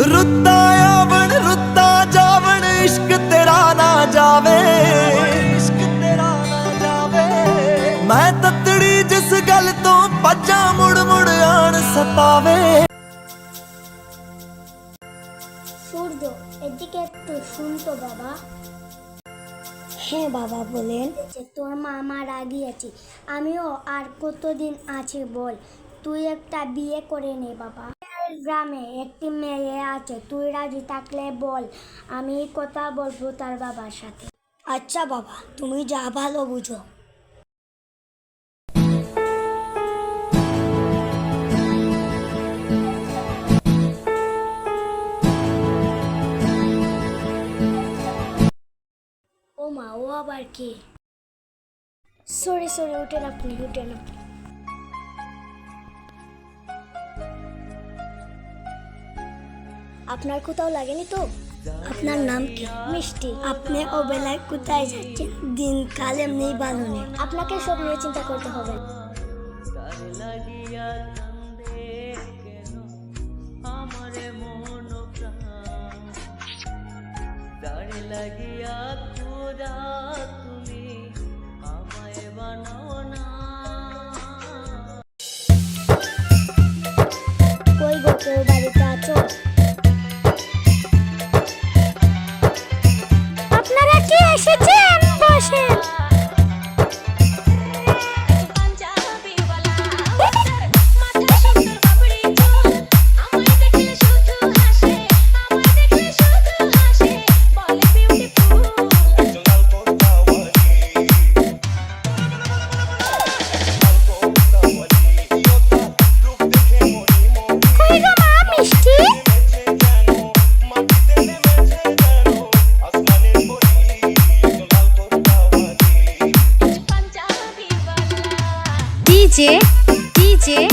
ਰੁੱਤਾਂ ਆਵਣ ਰੁੱਤਾਂ ਜਾਵਣ ਇਸ਼ਕ ਤੇਰਾ ਨਾ ਜਾਵੇ ਇਸ਼ਕ ਤੇਰਾ ਨਾ ਜਾਵੇ ਮੈਂ ਤਤੜੀ ਜਿਸ ਗੱਲ ਤੋਂ ਭੱਜਾਂ ਮੁੜ ਮੁੜ ਆਣ ਸਤਾਵੇ সূর্য এদিকে একটু শুনতো বাবা হ্যাঁ বাবা বলেন যে তোর মা মারা গিয়েছে আমিও আর কতদিন আছে বল তুই একটা বিয়ে করে নে বাবা গ্রামে একটি মেয়ে আছে তুই রাজি থাকলে বল আমি কথা বলব তার বাবার সাথে। আচ্ছা বাবা তুমি যা ভালো বুঝো। ও মা ও আবার কি? সরে সরে উঠেন আপনি উঠেন আপনি আপনার কোথাও লাগেনি তো? আপনার নাম কি? মিষ্টি। আপনি ও বেলায় কোথায় যাচ্ছেন? দিনকাল এমনি ভালো আপনাকে সব নিয়ে চিন্তা করতে হবে। কেউ বাড়িতে DJ, DJ,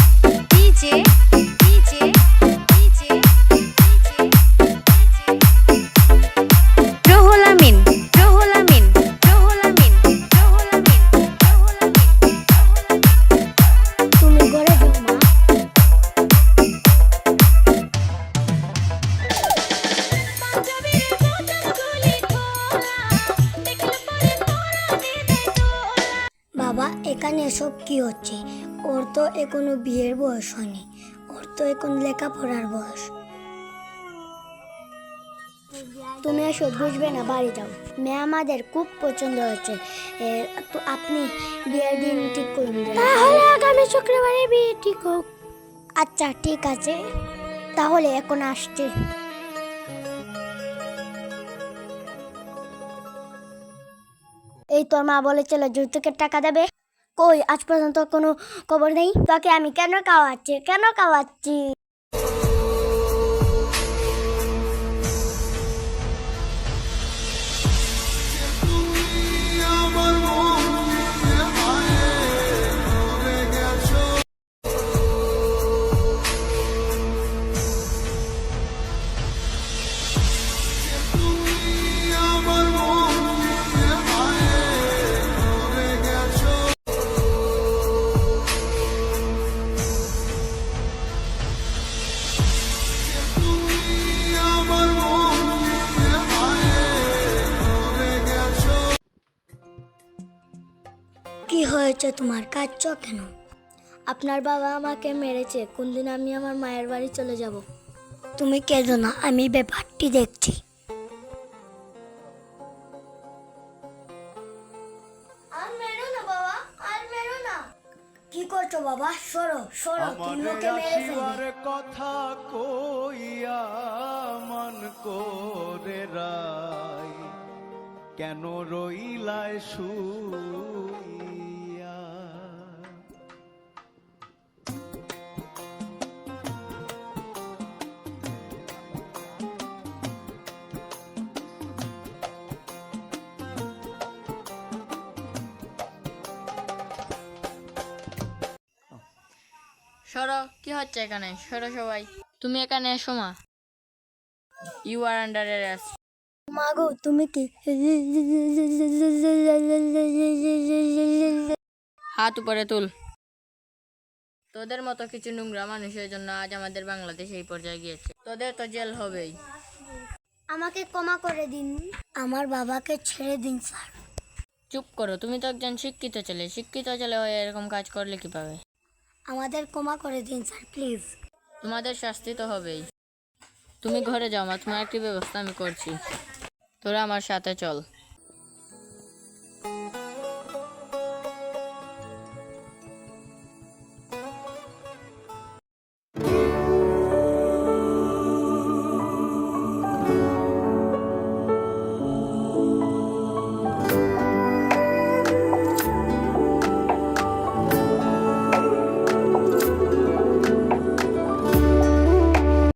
এখানে এসব কি হচ্ছে? ওর তো এখনও বিয়ের বয়স হয়নি। ওর তো এখন লেখাপড়ার বয়স। তুমি এসব বুঝবে না, বাড়ি যাও। মেয়ে আমাদের খুব পছন্দ হয়েছে। তো আপনি বিয়ের দিন ঠিক করুন তাহলে আগামী শুক্রবারে বিয়ে ঠিক হোক। আচ্ছা ঠিক আছে। তাহলে এখন আসছে। এই তোর মা বলেছিল যৌতুকের টাকা দেবে। কই? আজ পর্যন্ত কোনো খবর নেই। তোকে আমি কেন কাওয়াচ্ছি কেন খাওয়াচ্ছি? হয়েছে তোমার কাঁদছ কেন? আপনার বাবা আমাকে মেরেছে কোনদিন আমি আমার মায়ের বাড়ি চলে যাব। তুমি কেঁদো না আমি ব্যাপারটি দেখছি। কি করছ বাবা? সরো সরো তুমি ওকে মেরে ফেলবে? কথা কইয়া মন করে রাই কেন রইলায় শুইয়া? সরো কি হচ্ছে এখানে? সরো সবাই। তুমি এখানে এসো মা। ইউ আর আন্ডার অ্যারেস্ট মাগো তুমি কি? হাত উপরে তুল। তোদের মতো কিছু নোংরা মানুষের জন্য আজ আমাদের বাংলাদেশ এই পর্যায়ে গিয়েছে। তোদের তো জেল হবেই। আমাকে ক্ষমা করে দিন। আমার বাবাকে ছেড়ে দিন স্যার। চুপ করো তুমি তো একজন শিক্ষিত ছেলে। শিক্ষিত ছেলে হয়ে এরকম কাজ করলে কীভাবে আমাদের ক্ষমা করে দিন, স্যার, প্লিজ। তোমাদের শাস্তি তো হবেই। তুমি ঘরে যাও মা, তোমার একটি ব্যবস্থা আমি করছি। তোরা আমার সাথে চল।